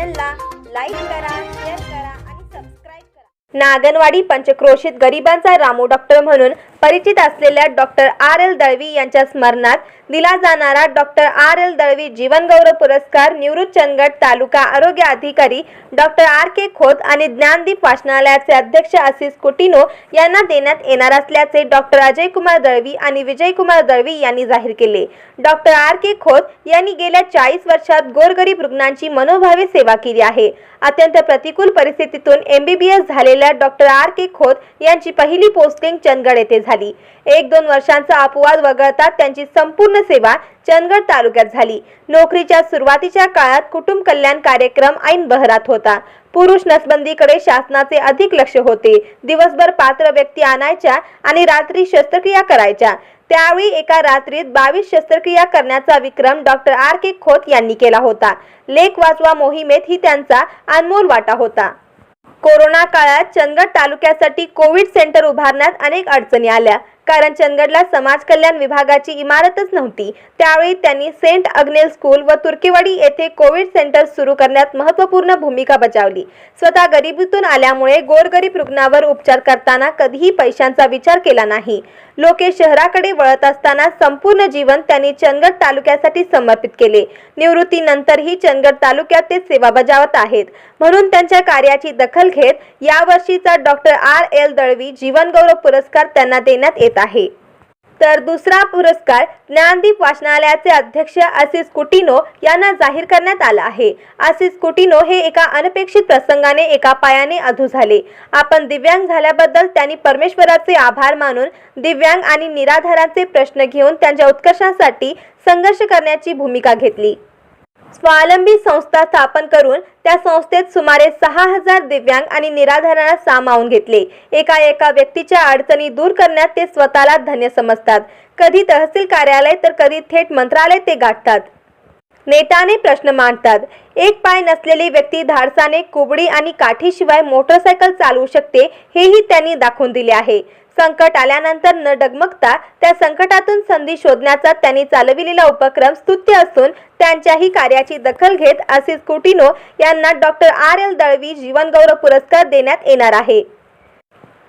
चॅनलला लाईक करा शेअर करा आणि सबस्क्राईब करा. नागनवाडी पंचक्रोशीत गरिबांचा रामू डॉक्टर म्हणून परिचित असलेल्या डॉक्टर आर एल दळवी यांच्या स्मरणात दिला जाणारा डॉक्टर आर एल दळवी जीवनगौरव पुरस्कार निवृत्त चंदगड तालुका आरोग्य अधिकारी डॉक्टर आर के खोत आणि ज्ञानदीप वाचनालयाचे अध्यक्ष आशिष कुटिनो यांना देण्यात येणार असल्याचे डॉक्टर अजय कुमार दळवी आणि विजय कुमार दळवी यांनी जाहीर केले. डॉक्टर आर के खोत यांनी गेल्या चाळीस वर्षात गोरगरीब रुग्णांची मनोभावे सेवा केली आहे. अत्यंत प्रतिकूल परिस्थितीतून एमबीबीएस झालेल्या डॉक्टर आर के खोत यांची पहिली पोस्टिंग चंदगड येथे झाली. एक दोन वर्षांचा अपवाद वगळता त्यांची संपूर्ण सेवा चंदगड तालुक्यात झाली. नोकरीच्या सुरुवातीच्या काळात कुटुंब कल्याण कार्यक्रम ऐन बहरात होता. पुरुष नसबंदीकडे शासनाचे अधिक लक्ष होते. दिवसभर पात्र व्यक्ती आणायच्या आणि रात्री शस्त्रक्रिया करायच्या. त्यावेळी एका रात्रीत बावीस शस्त्रक्रिया करण्याचा विक्रम डॉक्टर आर. के. खोत यांनी केला होता. लेख वाचवा मोहिमेत ही त्यांचा अनमोल वाटा होता. कोरोना काळात चंदगड तालुक्यासाठी कोविड सेंटर उभारण्यात अनेक अडचणी आल्या. कारण चंदगडला समाज कल्याण विभागाची इमारतच नव्हती. त्यावेळी त्यांनी सेंट अग्नेल स्कूल व तुर्केवाडी येथे कोविड सेंटर सुरू करण्यात महत्त्वपूर्ण भूमिका बजावली. स्वतः गरिबीतून आल्यामुळे गोरगरीब रुग्णावर उपचार करताना कधीही पैशांचा विचार केला नाही. लोके शहराकडे वळत असताना संपूर्ण जीवन त्यांनी चंदगड तालुक्यासाठी समर्पित केले. निवृत्तीनंतरही चंदगड तालुक्यात ते सेवा बजावत आहेत. म्हणून त्यांच्या कार्याची दखल घेत यावर्षीचा डॉक्टर आर एल दळवी जीवनगौरव पुरस्कार त्यांना देण्यात येत आहे. तर दुसरा पुरस्कार ज्ञानदीप वाचनालयाचे अध्यक्ष आशिष कुटिनो यांना जाहीर करण्यात आला आहे. आशिष कुटिनो हे एका अनपेक्षित प्रसंगाने एका पायाने अधू झाले. आपण दिव्यांग झाल्याबद्दल त्यांनी परमेश्वराचे आभार मानून दिव्यांग आणि निराधारांचे प्रश्न घेऊन त्यांच्या उत्कर्षासाठी संघर्ष करण्याची भूमिका घेतली. स्वावलंबी संस्था स्थापन करून त्या संस्थेत सुमारे सहा हजार दिव्यांग आणि निराधारांना सामावून घेतले. एका एका व्यक्तीच्या अडचणी दूर करण्यात ते स्वतःला धन्य समजतात. कधी तहसील कार्यालय तर कधी थेट मंत्रालय ते गाठतात. नेटाने प्रश्न मांडतात. एक पाय नसलेली व्यक्ती धाडसाने कुबडी आणि काठीशिवाय मोटरसायकल चालवू शकते हेही त्यांनी दाखवून दिले आहे. संकट आल्यानंतर न डगमगता त्या संकटातून संधी शोधण्याचा त्यांनी चालविलेला उपक्रम स्तुत्य असून त्यांच्याही कार्याची दखल घेत आसिस कुटिनो यांना डॉक्टर आर एल दळवी जीवनगौरव पुरस्कार देण्यात येणार आहे.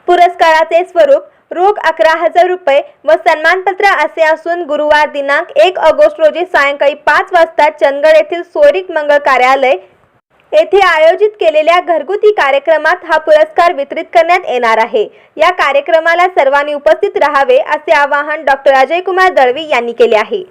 पुरस्काराचे स्वरूप रोख अकरा हजार रुपये व सन्मानपत्र असे असून गुरुवार दिनांक एक ऑगस्ट रोजी सायंकाळी पाच वाजता चंदगड येथील सोरिक मंगळ कार्यालय येथे आयोजित केलेल्या घरगुती कार्यक्रमात हा पुरस्कार वितरित करण्यात येणार आहे. या कार्यक्रमाला सर्वांनी उपस्थित राहावे असे आवाहन डॉक्टर अजय कुमार दळवी यांनी केले आहे.